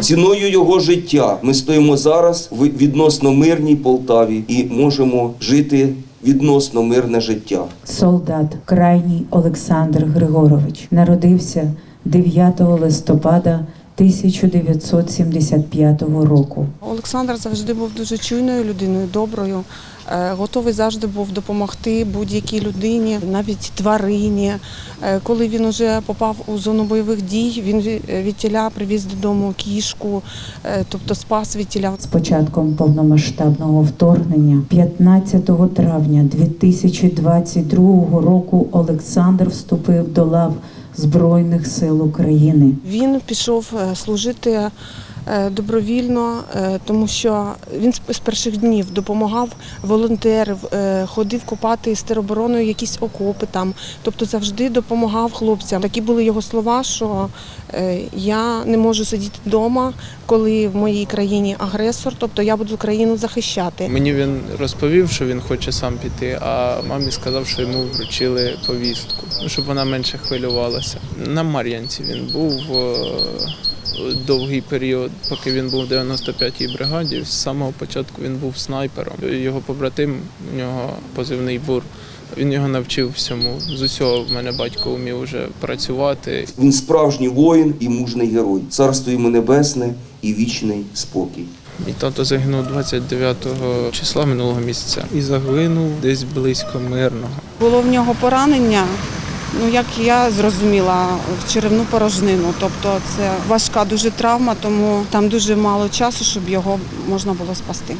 Ціною його життя ми стоїмо зараз в відносно мирній Полтаві і можемо жити відносно мирне життя. Солдат крайній Олександр Григорович народився 9 листопада 1975 року. Олександр завжди був дуже чуйною людиною, доброю, е, готовий завжди був допомогти будь-якій людині, навіть тварині. Е, Коли він уже попав у зону бойових дій, він від тіля привіз додому кішку, е, тобто спас від тіля. З початком повномасштабного вторгнення 15 травня 2022 року Олександр вступив до лав Збройних сил України. Він пішов е, служити е, добровільно, е, тому що він з- перших днів допомагав, волонтерів, е, ходив копати з теробороною якісь окопи там, тобто завжди допомагав хлопцям. Такі були його слова, що е, я не можу сидіти вдома, коли в моїй країні агресор, тобто я буду країну захищати. Мені він розповів, що він хоче сам піти, а мамі сказав, що йому вручили повістку, щоб вона менше хвилювалася. На Мар'янці він був е, довгий період, поки він був в 95-й бригаді. З самого початку він був снайпером. Його побратим, у нього позивний бур. Він його навчив всьому. З усього в мене батько вмів вже працювати. Він справжній воїн і мужний герой. Царство йому небесне і вічний спокій. Мій тато загинув 29 числа минулого місяця і загинув десь близько мирного. Було в нього поранення. Ну, як я зрозуміла, в черевну порожнину. Тобто це важка дуже травма, тому там дуже мало часу, щоб його можна було спасти.